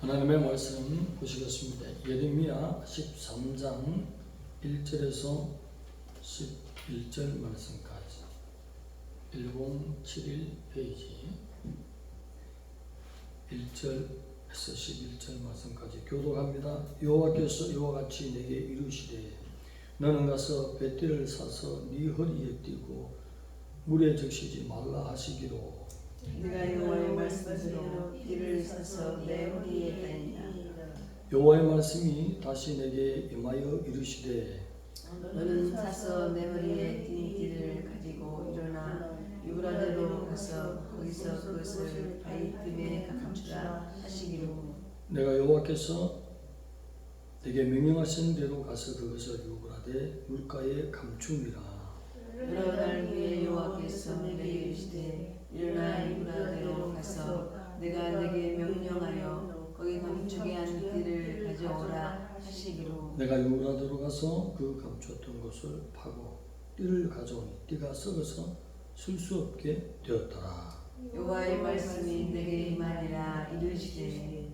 하나님의 말씀 보시겠습니다. 예레미야 13장 1절에서 11절 말씀까지 1071 페이지 1절에서 11절 말씀까지 교독합니다. 여호와께서 이와 같이 내게 이르시되 너는 가서 뱃띠를 사서 네 허리에 띠고 물에 적시지 말라 하시기로 네가 여호와의 말씀대로 띠를 사서 내 허리에 다니라. 여호와의 말씀이 다시 내게 임하여 이르시되 너는 사서 내 허리에 띈 띠를 가지고 일어나 유브라데로 가서 거기서 그것을 바위 틈에 감추라 하시기로 내가 여호와께서 내게 명령하신 대로 가서 그것을 유브라데 물가에 감춤이라 여러 날 후에 여호와께서 내게 이르시되 일어나 유브라데로 가서 내가 내게 명령하여 거기 감추게 한 띠를 가져오라 하시기로. 내가 유브라데로 가서 그 감추었던 것을 파고 띠를 가져오니 띠가 썩어서 쓸 수 없게 되었더라. 여호와의 말씀이 내게 임하니라 이르시되.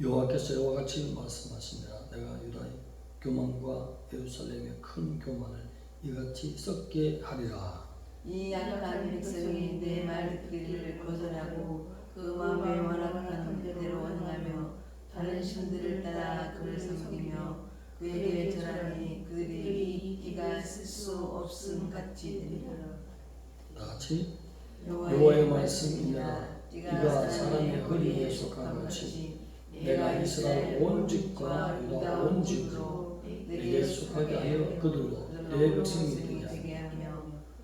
여호와께서 이와 같이 말씀하시니라. 내가 유다의 교만과 예루살렘의 큰 교만을 이같이 썩게 하리라 이 약한 백성이 내 말 듣기를 거절하고 그 마음에 완악한 대로 행하며 다른 신들을 따라 그를 섬기며 그에게 절하니 그들이 이 띠가 쓸 수 없음 같이 되리라. 다같이? 여호와의 말씀이니라. 띠가 사람의 허리에 속한 것이 내가 이스라엘 온 집과 유다 온 집으로 내게 속하게 하여 그들로 내 백성이 되게 하며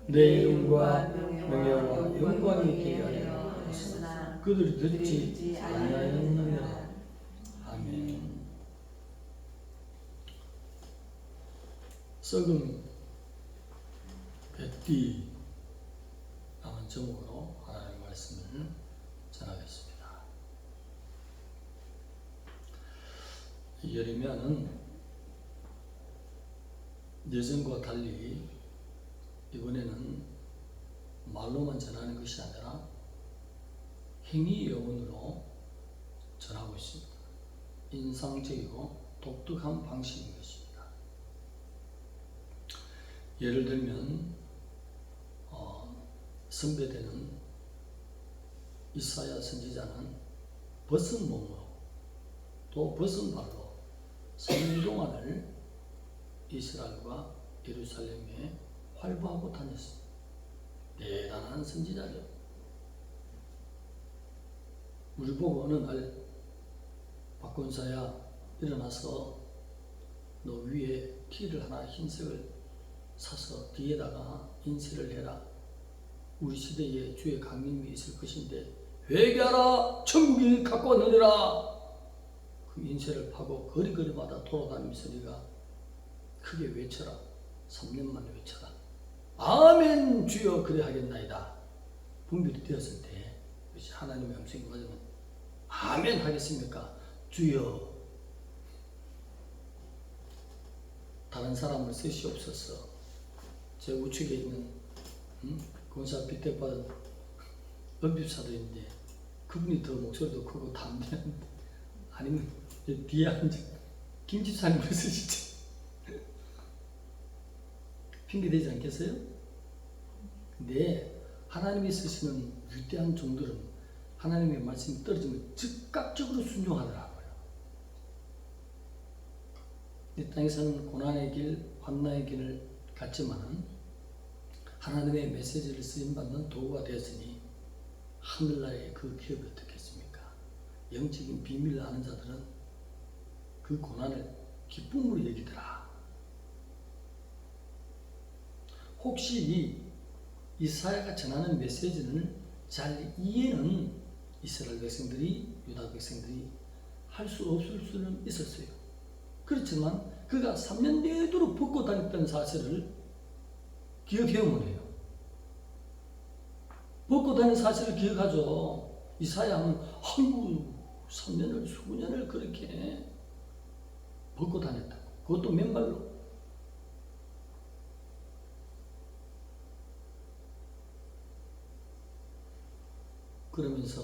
내 이름과 명예와 영광이 있게 하리라 하였으나? 그들이 듣지 아니하였느니라. 아멘. 썩은 뱃띠 라는 제목으로 하나님의 말씀을 전하겠습니다. 예레미야는 예전과 달리 이번에는 말로만 전하는 것이 아니라 행위 여운으로 전하고 있습니다. 인상적이고 독특한 방식인 것입니다. 예를 들면 어, 선배되는 이사야 선지자는 벗은 몸으로 또 벗은 발로 3년 동안을 이스라엘과 예루살렘에 활보하고 다녔습니다. 대단한 선지자죠. 우리 보고 어느 날 박권사야 일어나서 너 위에 티를 하나 흰색을 사서 뒤에다가 인쇄를 해라. 우리 시대에 주의 강림이 있을 것인데 회개하라 천국이 갖고 왔느니라 그 인쇄를 파고 거리거리마다 돌아다니면서 네가 크게 외쳐라 3년 만에 외쳐라 아멘 주여 그래 하겠나이다. 분별이 되었을 때 하나님의 음성이 맞으면 아멘 하겠습니까? 주여 다른 사람을 쓰시옵소서. 제 우측에 있는 음? 권사 빗대받은 있는데 그분이 더 목소리도 크고 담대한데 아니면 뒤에 앉은 김집사님을 쓰시지 핑계되지 않겠어요? 근데 하나님이 쓰시는 위대한 종들은 하나님의 말씀이 떨어지면 즉각적으로 순종하더라고요. 이 땅에서는 고난의 길, 환난의 길을 갔지만은 하나님의 메시지를 쓰임받는 도구가 되었으니 하늘나라의 그 기업이 어떻겠습니까? 영적인 비밀을 아는 자들은 그 고난을 기쁨으로 여기더라. 혹시 이 이사야가 전하는 메시지를 잘 이해는 이스라엘 백성들이 유다 백성들이 할 수 없을 수는 있었어요. 그렇지만 그가 3년 내도록 벗고 다녔던 사실을 기억해오면 해요. 벗고 다닌 사실을 기억하죠. 이사야는 아이고 3년을 수년을 그렇게 벗고 다녔다고. 그것도 맨발로. 그러면서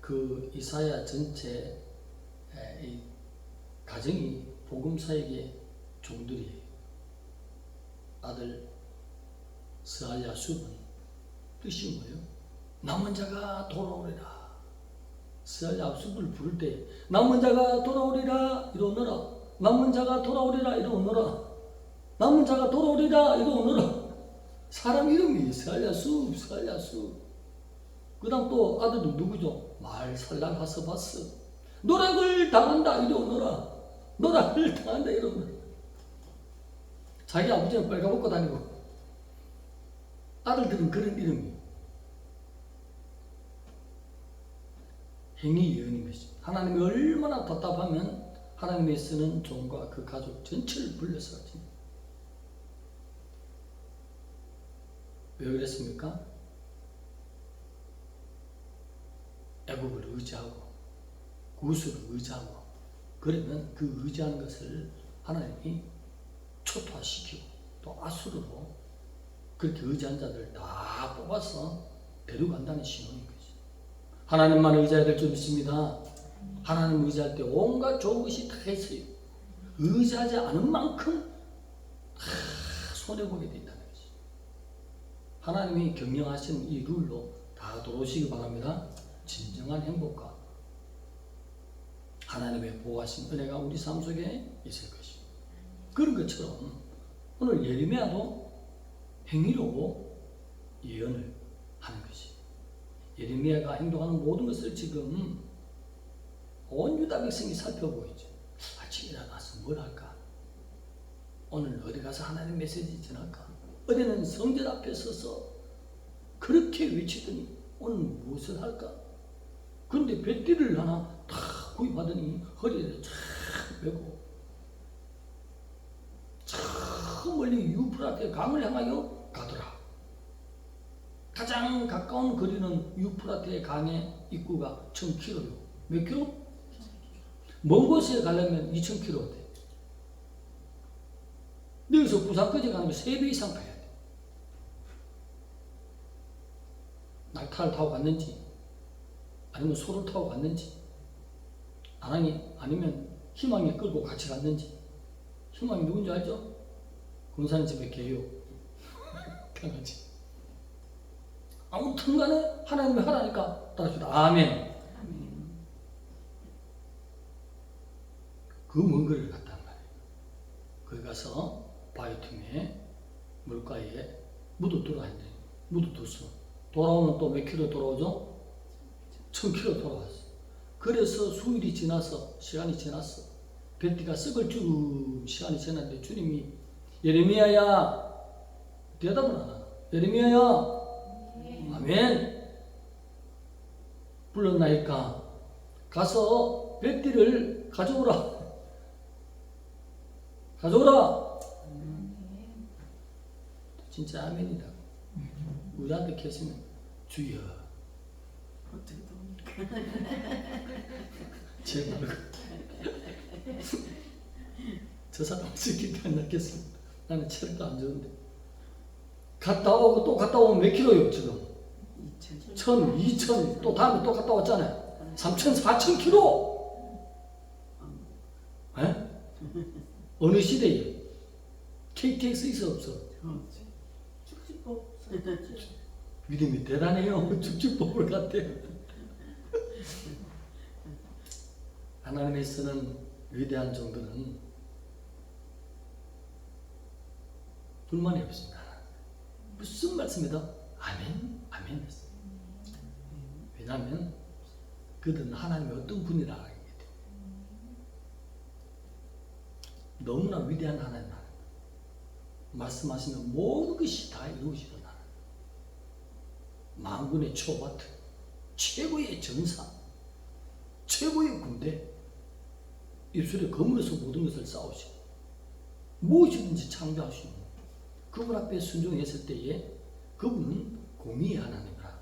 그 이사야 전체 이 가정이 복음사에게 종들이 아들 스알야 숲은 뜻이 뭐예요? 남은 자가 돌아오리라. 스알야 숲을 부를 때 남은 자가 돌아오리라 이러노라. 남은 자가 돌아오리라 이러노라. 남은 자가 돌아오리라 이러노라. 사람 이름이 스알야 숲, 스알야 숲. 그 다음 또 아들도 누구죠? 말 살랑 하스바스. 노락을 당한다 이러노라. 노락을 당한다 이러노라. 자기 아버지는 빨가벗고 다니고 아들들은 그런 이름이 행위 예언인 것이 하나님이 얼마나 답답하면 하나님의 쓰는 종과 그 가족 전체를 불러서 하지 왜 그랬습니까? 애국을 의지하고 구수를 의지하고 그러면 그 의지하는 것을 하나님이 초토화시키고 또 아수르로 그렇게 의지한 자들 다 뽑아서 데려간다는 신호인 거지. 하나님만 의지해야 될 줄 믿습니다. 하나님 의지할 때 온갖 좋은 것이 다 있어요. 의지하지 않은 만큼 다 손해보게 된다는 거지. 하나님이 경영하신 이 룰로 다 들어오시기 바랍니다. 진정한 행복과 하나님의 보호하신 은혜가 우리 삶 속에 있을 것이. 그런 것처럼 오늘 예레미야도 행위로 예언을 하는 것이. 예레미야가 행동하는 모든 것을 지금 온 유다 백성이 살펴보고 있죠. 아침에 일어나서 뭘 할까? 오늘 어디 가서 하나님 메시지 전할까? 어디는 성전 앞에 서서 그렇게 외치더니 오늘 무엇을 할까? 그런데 배띠를 하나 다 구입하더니 허리에 쫙 메고 저 멀리 유프라테 강을 향하여 가더라. 가장 가까운 거리는 유프라테 강의 입구가 1000km요. 몇 킬로? 먼 곳에 가려면 2000km 돼. 여기서 부산까지 가는 거 3배 이상 가야 돼. 낙타를 타고 갔는지, 아니면 소를 타고 갔는지, 아니, 아니면 희망이 끌고 같이 갔는지, 희망이 누군지 알죠? 군산 집에 개요. 강아지. 아무튼 간에 하나님이 하라니까 따라주다. 아멘. 그 먼 거리를 갔단 말이에요. 거기 가서 바위 틈에 물가에 묻어 들어왔는데 묻어 뒀어. 돌아오면 또 몇 킬로 돌아오죠? 천 킬로 돌아왔어. 그래서 수일이 지나서 시간이 지났어. 뱃띠가 썩을 쭉 시간이 지났는데 주님이 예레미야야 대답을 안 하나. 예레미야야 아멘. 불렀나이까 가서 뱃띠를 가져오라. 가져오라. 진짜 아멘이다. 우리 앞에 계시면 주여. 제발. 저 사람 쓰기도 안 낫겠습니다. 나는 체력도 안 좋은데. 갔다 오고 또 갔다 오면 몇 킬로요 지금? 천, 이천, 또 다음에 또 갔다 왔잖아요. 삼천, 사천 킬로. 에? 어느 시대에 KTX 있어 없어? 믿음이 대단해요. 축축법을 같아요. 하나님의 쓰는 위대한 정도는 불만이 없습니다. 무슨 말씀이다? 아멘, 아멘. 왜냐하면 그들은 하나님이 어떤 분이라 알기 때문에 너무나 위대한 하나님 나라. 말씀하시면 모든 것이 다 이루어지는 나라. 만군의 초바트, 최고의 정사, 최고의 군대, 입술에 검으로서 모든 것을 싸우시고 무엇이든지 창조하시고 그분 앞에 순종했을 때에 그분은 공의의 하나님이라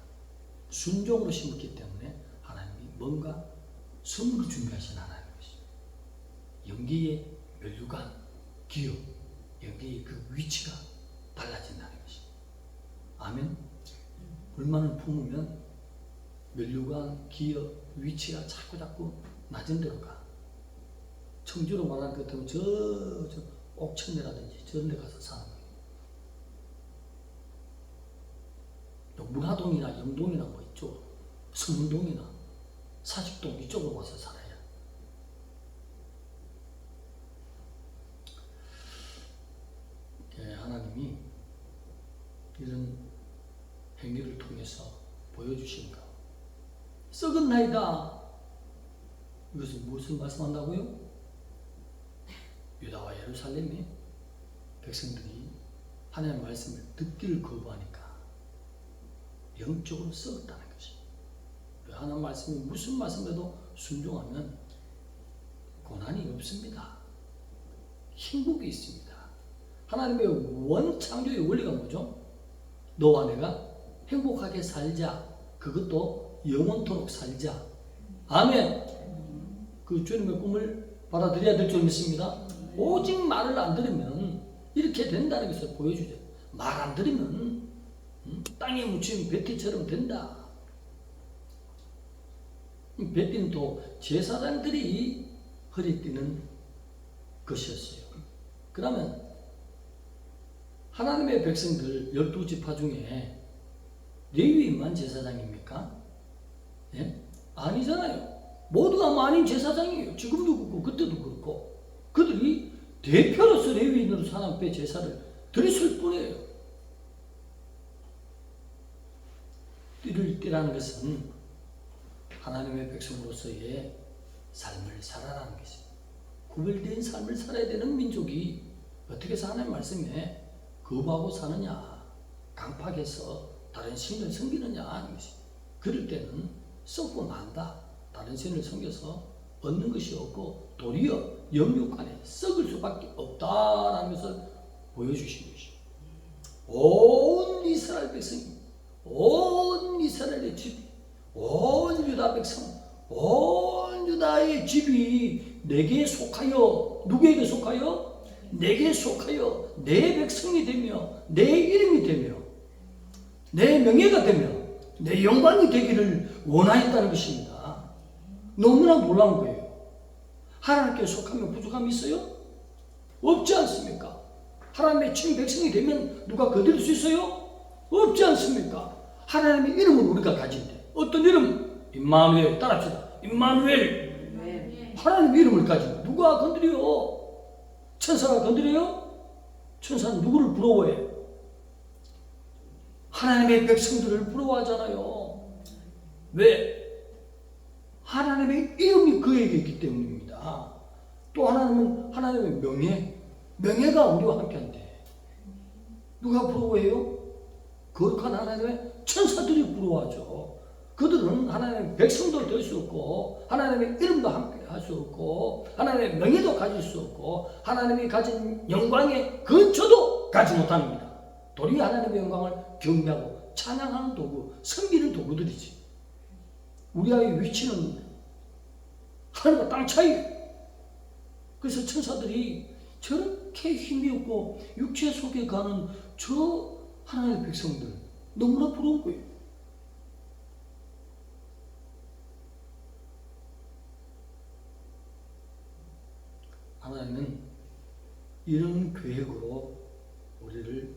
순종으로 심었기 때문에 하나님이 뭔가 선물을 준비하신 하나님이시 연기의 멸류관, 기업, 연기의 그 위치가 달라진다는 것이 아멘. 불만을 품으면 멸류관, 기업, 위치가 자꾸 자꾸 낮은 데로 가 청주로 말하는 것 같으면 저, 저 옥천내라든지 저런 데 가서 사는 거예요. 또 문화동이나 영동이나 뭐 이쪽, 서문동이나 사직동 이쪽으로 와서 살아요. 예, 하나님이 이런 행위를 통해서 보여주신 것. 썩은 나이다. 이것은 무엇을 말씀한다고요? 유다와 예루살렘의 백성들이 하나님의 말씀을 듣기를 거부하니까 영적으로 썩었다는 것입니다. 하나님 말씀이 무슨 말씀에도 순종하면 고난이 없습니다. 행복이 있습니다. 하나님의 원 창조의 원리가 뭐죠? 너와 내가 행복하게 살자. 그것도 영원토록 살자. 아멘. 그 주님의 꿈을 받아들여야 될 줄 믿습니다. 오직 말을 안 들으면 이렇게 된다는 것을 보여주죠. 말 안 들으면 음, 땅에 묻힌 배티처럼 된다. 이 배티는 또 제사장들이 허리띠는 것이었어요. 그러면 하나님의 백성들 열두 지파 중에 레위인만 제사장입니까? 예? 아니잖아요. 모두가 많은 제사장이에요. 지금도 그렇고 그때도 그렇고 그들이 대표로서 레위인으로 하나님 앞에 제사를 드렸을 뿐이에요. 띠를 띠라는 것은 하나님의 백성으로서의 삶을 살아라는 것입니다. 구별된 삶을 살아야 되는 민족이 어떻게 하나님 말씀에 거부하고 사느냐, 강팍해서 다른 신을 섬기느냐 하는 것이. 그럴 때는 썩고 난다. 다른 신을 섬겨서 얻는 것이 없고 도리어 영육간에 썩을 수밖에 없다라는 것을 보여주신 것이. 온 이스라엘 백성이, 온 이스라엘의 집, 온 유다 백성, 온 유다의 집이 내게 속하여 누구에게 속하여? 내게 속하여 내 백성이 되며 내 이름이 되며 내 명예가 되며 내 영광이 되기를 원하였다는 것입니다. 너무나 놀라운 거예요. 하나님께 속하면 부족함이 있어요? 없지 않습니까? 하나님의 친 백성이 되면 누가 거둘 수 있어요? 없지 않습니까? 하나님의 이름을 우리가 가진대. 어떤 이름? 임마누엘 따라합시다. 임마누엘. 왜? 하나님의 이름을 가지고 누가 건드려? 천사가 건드려요? 천사는 누구를 부러워해? 하나님의 백성들을 부러워하잖아요. 왜? 하나님의 이름이 그에게 있기 때문입니다. 또 하나님은 하나님의 명예, 명예가 우리와 함께한대. 누가 부러워해요? 거룩한 하나님의 천사들이 부러워하죠. 그들은 하나님의 백성도 될 수 없고 하나님의 이름도 함께 할 수 없고 하나님의 명예도 가질 수 없고 하나님이 가진 영광의 근처도 가지 못합니다. 도리 하나님의 영광을 경배하고 찬양하는 도구, 섬기는 도구들이지. 우리의 위치는 하늘과 땅 차이. 그래서 천사들이 저렇게 힘이 없고 육체 속에 가는 저 하나님의 백성들 너무나 부러운 거예요. 하나님은 이런 계획으로 우리를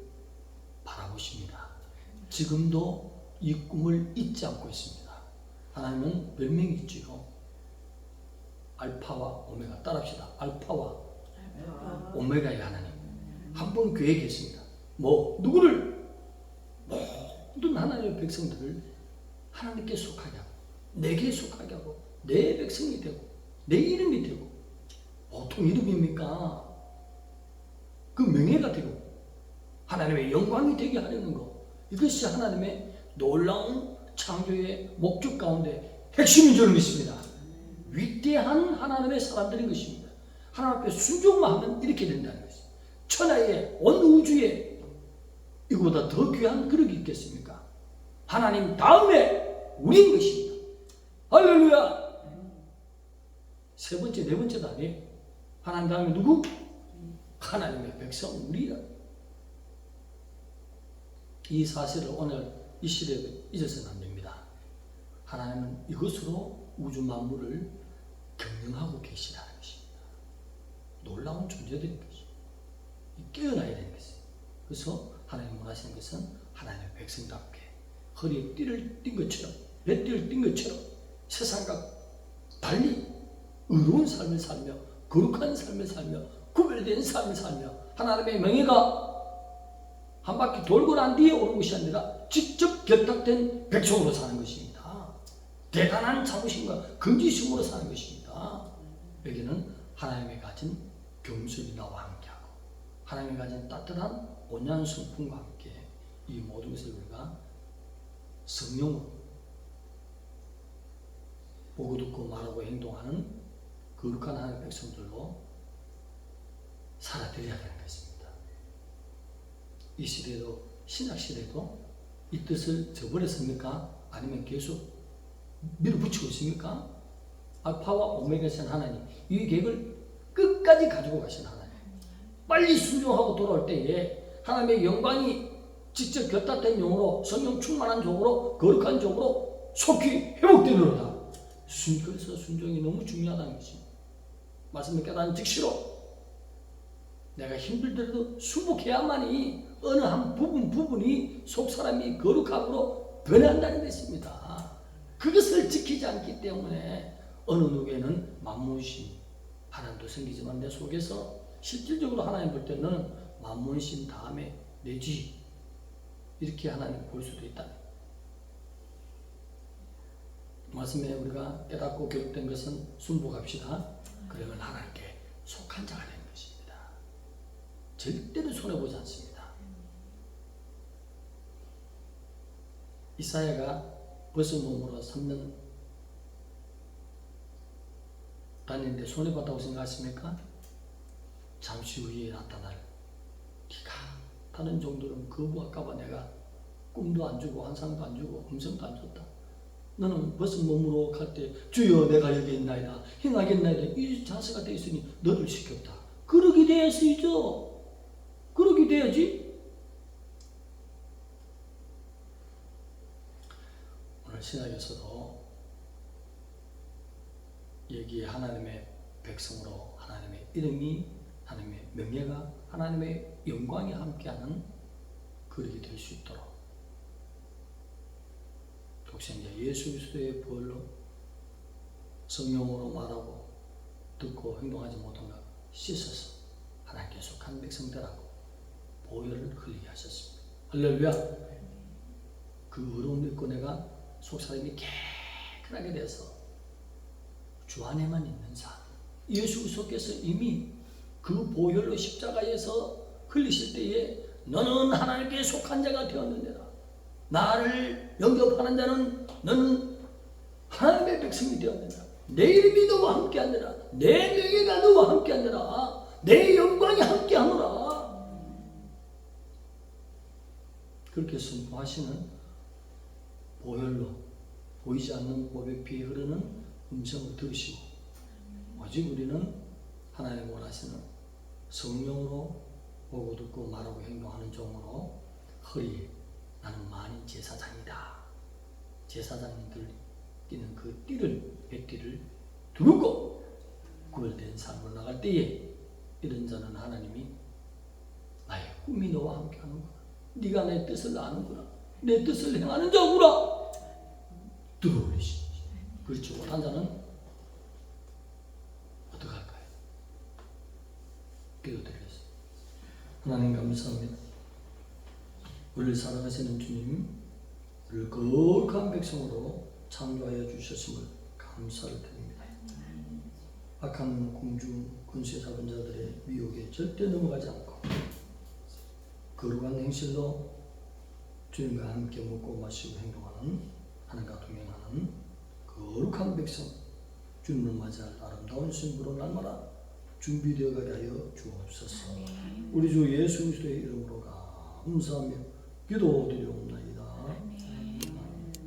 바라보십니다. 지금도 이 꿈을 잊지 않고 있습니다. 하나님은 별명이 있지요. 알파와 오메가 따라합시다. 알파와 오메가의 하나님. 한번 계획했습니다. 뭐 누구를 모든 하나님의 백성들을 하나님께 속하게 하고 내게 속하게 하고 내 백성이 되고 내 이름이 되고 보통 이름입니까? 그 명예가 되고 하나님의 영광이 되게 하려는 것 이것이 하나님의 놀라운 창조의 목적 가운데 핵심인 줄 믿습니다. 위대한 하나님의 사람들인 것입니다. 하나님 앞에 순종만 하면 이렇게 된다는 것입니다. 천하의 온 우주에 이거보다 더 귀한 그릇이 있겠습니까? 하나님 다음에 우리인 것입니다. 할렐루야! 세 번째, 네 번째도 아니에요. 하나님 다음에 누구? 하나님의 백성 우리라. 이 사실을 오늘 이 시대에 잊어서는 안 됩니다. 하나님은 이것으로 우주 만물을 경영하고 계시다는 것입니다. 존재들인 것이 깨어나야 되는 것이에요. 그래서 하나님 원하시는 것은 하나님의 백성답게 허리에 띠를 띈 것처럼 배띠를 띈 것처럼 세상과 달리 의로운 삶을 살며 거룩한 삶을 살며 구별된 삶을 살며 하나님의 명예가 한 바퀴 돌고 난 뒤에 오는 것이 아니라 직접 결탁된 백성으로 사는 것입니다. 대단한 자부심과 긍지심으로 사는 것입니다. 여기는 하나님의 가진 겸손이 나와 함께하고 하나님의 가진 따뜻한 온유한 성품과 함께 이 모든 것을 우리가 성령으로 보고 듣고 말하고 행동하는 거룩한 하나님의 백성들로 되는 것입니다. 이 시대도 신약 시대도 이 뜻을 저버렸습니까? 아니면 계속 밀어붙이고 있습니까? 알파와 오메가신 하나님 이 계획을 끝까지 가지고 가신 하나님 빨리 순종하고 돌아올 때에 하나님의 영광이 직접 결탁된 영으로 성령 충만한 종으로 거룩한 종으로 속히 회복되리로다 순- 그래서 순종이 너무 중요하다는 것입니다 말씀을 깨달은 즉시로 내가 힘들더라도 순복해야만이 어느 한 부분 부분이 속 사람이 거룩함으로 변한다는 것입니다. 그것을 지키지 않기 때문에 어느 누구에는 만문신 하나님도 생기지만 내 속에서 실질적으로 하나님 볼 때는 만문신 다음에 내지 이렇게 하나님 볼 수도 있다. 말씀에 우리가 깨닫고 교육된 것은 순복합시다. 그러면 하나님께 속한 자가 되는 것입니다. 절대로 손해보지 않습니다. 이사야가 벗은 몸으로 3년 다니는데 손해봤다고 생각하십니까? 잠시 후에 나타날 기가 타는 정도는 거부할까봐 내가 꿈도 안 주고 환상도 안 주고 음성도 안 줬다. 너는 벗은 몸으로 갈 때 주여 내가 여기 있나이다 행하겠나이다 이 자세가 되어 있으니 너를 시켰다. 그러게 되었으죠. 그러게 돼야지. 오늘 신학에서도 여기에 하나님의 백성으로 하나님의 이름이 하나님의 명예가 하나님의 영광이 함께하는 그릇이 될 수 있도록 독생자 예수 그리스도의 보혈로 성령으로 말하고 듣고 행동하지 못한 것 씻어서 하나님께 속한 백성들하고 보혈을 흘리게 하셨습니다. 할렐루야. 그 의로운 내가 속 사람이 깨끗하게 돼서 주 안에만 있는 삶. 예수 그리스도께서 이미 그 보혈로 십자가에서 흘리실 때에 너는 하나님께 속한 자가 되었느니라. 나를 영접하는 자는 너는 하나님의 백성이 되었느니라. 내 이름이 너와 함께하느라. 내 명예가 너와 함께하느라. 내 영광이 함께하노라. 그렇게 선포하시는 보혈로 보이지 않는 보배 피에 흐르는 음성을 들으시고 오직 우리는 하나님 원하시는 성령으로 보고 듣고 말하고 행동하는 종으로 허리에 나는 만인 제사장이다. 제사장님들 뛰는 그 띠를 백띠를 두르고 구별된 삶으로 나갈 때에 이런 자는 하나님이 나의 꿈이 너와 함께하는구나. 네가 내 뜻을 아는구나. 내 뜻을 행하는 자구나. 들어올리시. 그렇지 못한 자는 어떡할까요? 기도드리겠습니다. 하나님 감사합니다. 우리를 사랑하시는 주님, 우리를 거룩한 백성으로 창조하여 주셨음을 감사를 드립니다. 악한 공주 권세 잡은 자들의 미혹에 절대 넘어가지 않고 거룩한 행실로 주님과 함께 먹고 마시고 행동하는 하나님과 동행하는 거룩한 백성 주님을 맞이할 아름다운 신부로 날마다 준비되어 가게 하여 주옵소서. 우리 주 예수 그리스도의 이름으로 감사하며 기도드리옵나이다